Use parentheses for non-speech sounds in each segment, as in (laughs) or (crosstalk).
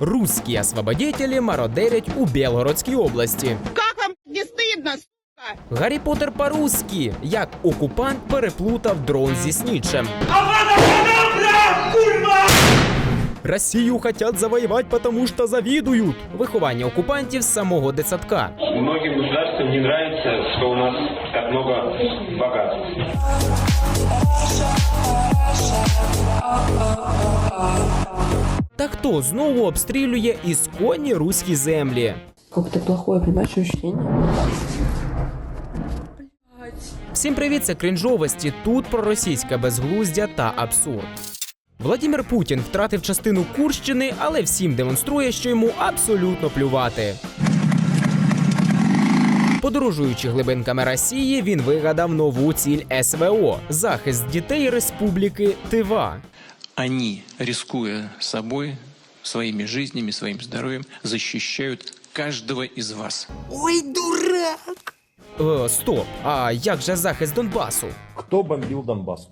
Русські освободителі мародерять у Білгородській області. Как вам не стыдно, сука? Гаррі Поттер по-русски, як окупант переплутав дрон зі снічем. Росію хотят завоевать, потому что завидуют. Виховання окупантів з самого дитсадка. Многим государствам не нравится, что у нас так много богатств. Та знову обстрілює ісконні руські землі? Как-то плохое, понимаешь, ощущение. Всім привіт, це крінжовості. Тут про російське безглуздя та абсурд. Владимир Путін втратив частину Курщини, але всім демонструє, що йому абсолютно плювати. Подорожуючи глибинками Росії, він вигадав нову ціль СВО захист дітей Республіки Тива. Они, рискуя собой, своими жизнями, своим здоровьем, защищают каждого из вас. Ой, Е, стоп, а як же захист Донбасу? Кто бомбил Донбасс?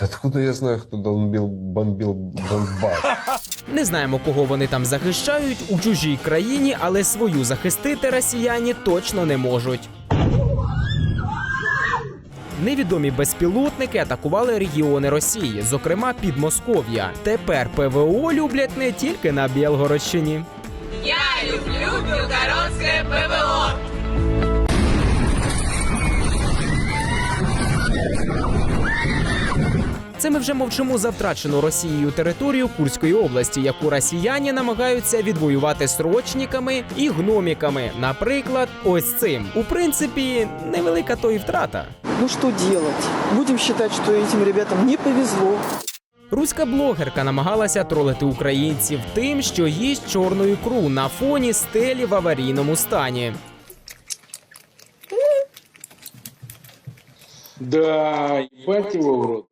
Откуда я знаю, кто бомбил, бомбил Донбасс? (laughs) Не знаємо, кого вони там захищають у чужій країні, але свою захистити росіяни точно не можуть. Невідомі безпілотники атакували регіони Росії, зокрема Підмосков'я. Тепер ПВО люблять не тільки на Білгородщині. Я люблю белгородское ПВО. Це ми вже мовчимо за втрачену Росією територію Курської області, яку росіяни намагаються відвоювати срочниками і гноміками. Наприклад, ось цим. У принципі, невелика то і втрата. Ну что делать? Будем считать, что этим ребятам не повезло. Руська блогерка намагалася тролити українців тим, що їсть чорну ікру на фоні стелі в аварійному стані. Да, ебать его в рот.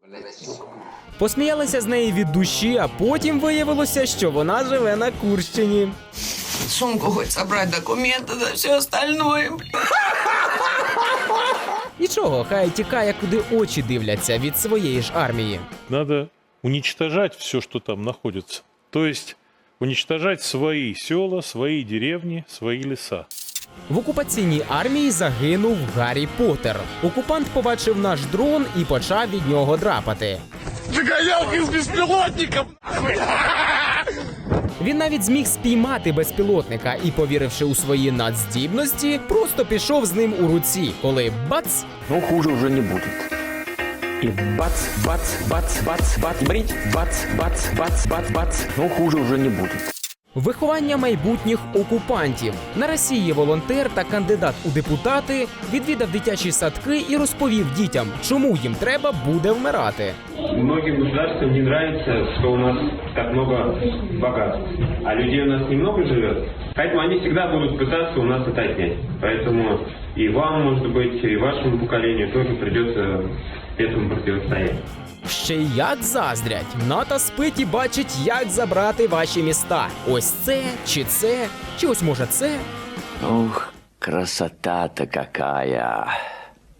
Посміялися з неї від душі, а потім виявилося, що вона живе на Курщині. Сумку хоть собрать, документы, да все остальное. Нічого, хай тікає, куди очі дивляться від своєї ж армії. Надо уничтожать все, что там находится. То есть уничтожать свои села, свои деревни, свои леса. В окупаційній армії загинув Гаррі Поттер. Окупант побачив наш дрон і почав від нього драпати. Він навіть зміг спіймати безпілотника і, повіривши у свої надздібності, просто пішов з ним у руці, коли бац Ну хуже вже не буде. І бац, бац, бац, бац, бац, брить, бац, бац, бац, бац, бац. Ну хуже вже не будет. Виховання майбутніх окупантів на Росії волонтер та кандидат у депутати відвідав дитячі садки і розповів дітям, чому їм треба буде вмирати. Многим государствам не нравится, что у нас так много богатств, а людей у нас немного живет. Поэтому они всегда будут пытаться у нас это отнять. Поэтому и вам, может быть, и вашему поколению тоже придется этому противостоять. Ще й як заздрять. НАТО спить і бачить, як забрати ваші міста. Ось це, чи це, чи ось може це. Ух, красота-то какая.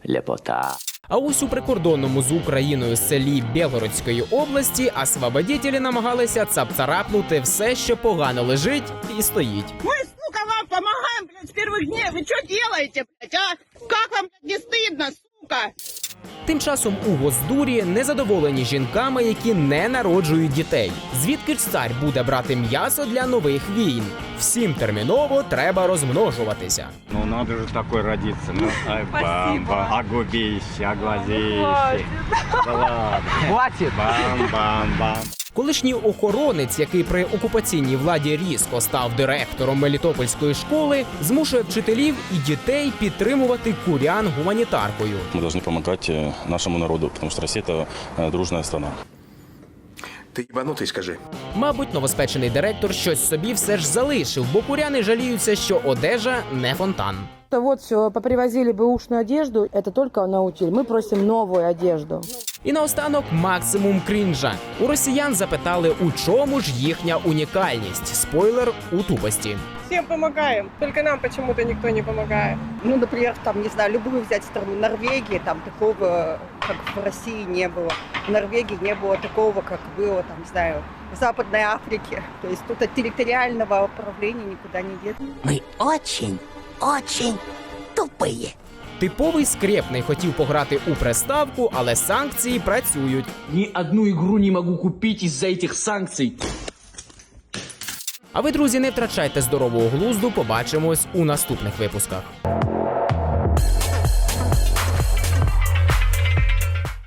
Лепота. А ось у прикордонному з Україною селі Білгородської області освободітелі намагалися цапцарапнути все, що погано лежить і стоїть. Мы, сука, вам помогаем, блядь, с первых дней. Вы что делаете, блядь, а? Как вам не стыдно, сука? Тим часом у Госдурі незадоволені жінками, які не народжують дітей. Звідки ж цар буде брати м'ясо для нових війн? Всім терміново треба розмножуватися. Ну надо ж такой родиться. Ну, (laughs) ай, бамба, огубище, оглазище. Да ладно. Хватит. Бам-бам-бам. Колишній охоронець, який при окупаційній владі різко став директором Мелітопольської школи, змушує вчителів і дітей підтримувати курян гуманітаркою. Мы должны помогать э, нашему народу, потому что Россия это э, дружная страна. Ты ебанутый, скажи. Мабуть, новоспечений директор щось собі все ж залишив, бо куряни жаліються, що одежа не фонтан. То вот все, попривозили бы ушную одежду, это только на утиль. Мы просим новую одежду. І наостанок максимум крінжа. У росіян запитали, у чому ж їхня унікальність. Спойлер у тупості. всем помогаем. Только нам почему-то никто не помогает. Ну, например, там, не знаю, любую взять страну, Норвегии, там такого, как в России, не было. В Норвегии не было такого, как было, там, не знаю, в Западной Африке. То есть тут от территориального управления никуда не деться. Мы очень, очень тупые. Типовий скрепний хотів пограти у приставку, але санкції працюють. Ні одну ігру не можу купити із за цих санкцій. А ви, друзі, не втрачайте здорового глузду. Побачимось у наступних випусках.